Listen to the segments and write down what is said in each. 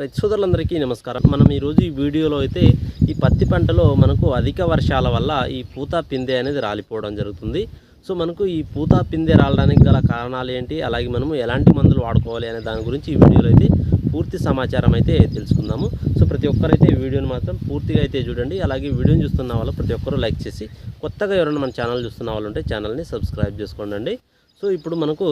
రైతు సోదరులందరికీ నమస్కారం. మనం ఈరోజు ఈ వీడియోలో అయితే ఈ పత్తి పంటలో మనకు అధిక వర్షాల వల్ల ఈ పూత పిందె అనేది రాలిపోవడం జరుగుతుంది. సో మనకు ఈ పూత పిందె రాలడానికి గల కారణాలు ఏంటి? అలాగే మనము ఎలాంటి మందులు వాడుకోవాలి అనే దాని గురించి ఈ వీడియోలో అయితే పూర్తి సమాచారం అయితే తెలుసుకుందాము. సో ప్రతి ఒక్కరైతే ఈ వీడియోని మాత్రం పూర్తిగా అయితే చూడండి. అలాగే వీడియోని చూస్తున్న వాళ్ళు ప్రతి ఒక్కరు లైక్ చేసి కొత్తగా ఎవరైనా మన ఛానల్ చూస్తున్న వాళ్ళు ఉంటే ఛానల్ని సబ్స్క్రైబ్ చేసుకోండి సో ఇప్పుడు మనకు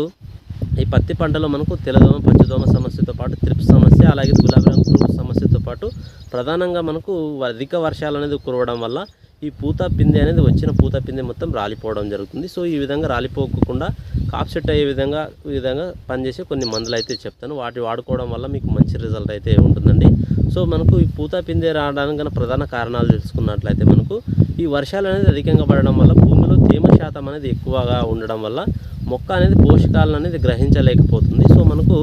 ఈ పత్తి పంటలో మనకు తెల్లదోమ పచ్చదోమ సమస్యతో పాటు త్రిప్ సమస్య అలాగే గులాబీ రంగు పురుగు సమస్యతో పాటు ప్రధానంగా మనకు అధిక వర్షాలు అనేది కురవడం వల్ల ఈ పూత పిందె అనేది వచ్చిన పూత పిందె మొత్తం రాలిపోవడం జరుగుతుంది. సో ఈ విధంగా రాలిపోకుండా కాప్ సెట్ అయ్యే విధంగా ఈ విధంగా పనిచేసే కొన్ని మందులు అయితే చెప్తాను. వాటి వాడుకోవడం వల్ల మీకు మంచి రిజల్ట్ అయితే ఉంటుందండి. సో మనకు ఈ పూత పిందె రావడానికి గల ప్రధాన కారణాలు తెలుసుకున్నట్లయితే మనకు ఈ వర్షాలు అనేది అధికంగా పడడం వల్ల భూమిలో తేమ శాతం అనేది ఎక్కువగా ఉండడం వల్ల మొక్క అనేది పోషకాలను అనేది గ్రహించలేకపోతుంది. సో మనకు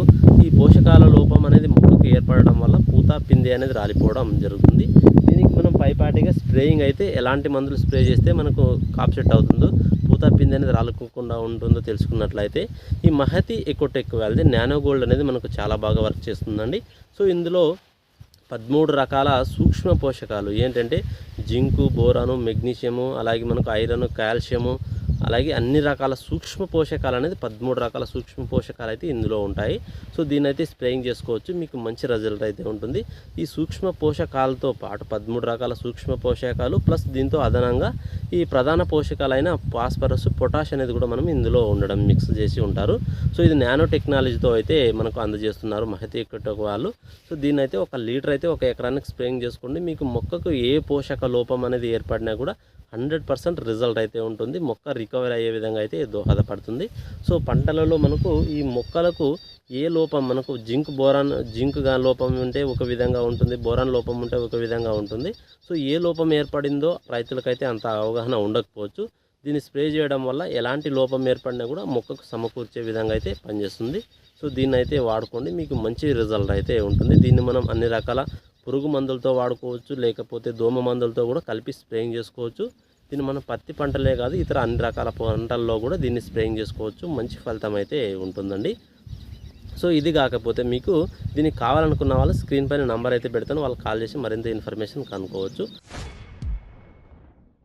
ఈ పోషకాల లోపం అనేది మొక్కకు ఏర్పడడం వల్ల పూత పిందె అనేది రాలిపోవడం జరుగుతుంది. దీనికి మనం పైపాటిగా స్ప్రేయింగ్ అయితే ఎలాంటి మందులు స్ప్రే చేస్తే మనకు కాప్ సెట్ అవుతుందో పూత పిందె అనేది రాలుకోకుండా ఉంటుందో తెలుసుకున్నట్లయితే ఈ మహతి ఎకోటెక్ వ్యాల్ది నానో గోల్డ్ అనేది మనకు చాలా బాగా వర్క్ చేస్తుందండి. సో ఇందులో పదమూడు రకాల సూక్ష్మ పోషకాలు. ఏంటంటే జింకు బోరాను మెగ్నీషియము అలాగే మనకు ఐరన్ కాల్షియము అలాగే అన్ని రకాల సూక్ష్మ పోషకాలు అనేది పదమూడు రకాల సూక్ష్మ పోషకాలు అయితే ఇందులో ఉంటాయి. సో దీన్ని అయితే స్ప్రేయింగ్ చేసుకోవచ్చు. మీకు మంచి రిజల్ట్ అయితే ఉంటుంది. ఈ సూక్ష్మ పోషకాలతో పాటు పదమూడు రకాల సూక్ష్మ పోషకాలు ప్లస్ దీంతో అదనంగా ఈ ప్రధాన పోషకాలైన ఫాస్ఫరస్ పొటాష్ అనేది కూడా మనం ఇందులో ఉండడం మిక్స్ చేసి ఉంటారు. సో ఇది నానో టెక్నాలజీతో అయితే మనకు అందజేస్తున్నారు మహతి ఎక్కటో వాళ్ళు. సో దీన్ని అయితే ఒక లీటర్ అయితే ఒక ఎకరానికి స్ప్రేయింగ్ చేసుకోండి. మీకు మొక్కకు ఏ పోషక లోపం అనేది ఏర్పడినా కూడా హండ్రెడ్ పర్సెంట్ రిజల్ట్ అయితే ఉంటుంది. మొక్క రికవర్ అయ్యే విధంగా అయితే దోహదపడుతుంది. సో పంటలలో మనకు ఈ మొక్కలకు ఏ లోపం మనకు జింక్ బోరాన్ జింక్ లోపం ఉంటే ఒక విధంగా ఉంటుంది బోరాన్ లోపం ఉంటే ఒక విధంగా ఉంటుంది. సో ఏ లోపం ఏర్పడిందో రైతులకైతే అంత అవగాహన ఉండకపోవచ్చు. దీన్ని స్ప్రే చేయడం వల్ల ఎలాంటి లోపం ఏర్పడినా కూడా మొక్కకు సమకూర్చే విధంగా అయితే పనిచేస్తుంది. సో దీన్ని అయితే వాడుకోండి. మీకు మంచి రిజల్ట్ అయితే ఉంటుంది. దీన్ని మనం అన్ని రకాల పురుగు మందులతో వాడుకోవచ్చు లేకపోతే దోమ మందులతో కూడా కలిపి స్ప్రేయింగ్ చేసుకోవచ్చు. దీన్ని మనం పత్తి పంటలే కాదు ఇతర అన్ని రకాల పంటల్లో కూడా దీన్ని స్ప్రేయింగ్ చేసుకోవచ్చు. మంచి ఫలితం అయితే ఉంటుందండి. సో ఇది కాకపోతే మీకు దీనికి కావాలనుకున్న వాళ్ళు స్క్రీన్ పైన నంబర్ అయితే పెడతాను. వాళ్ళు కాల్ చేసి మరింత ఇన్ఫర్మేషన్ కనుక్కోవచ్చు.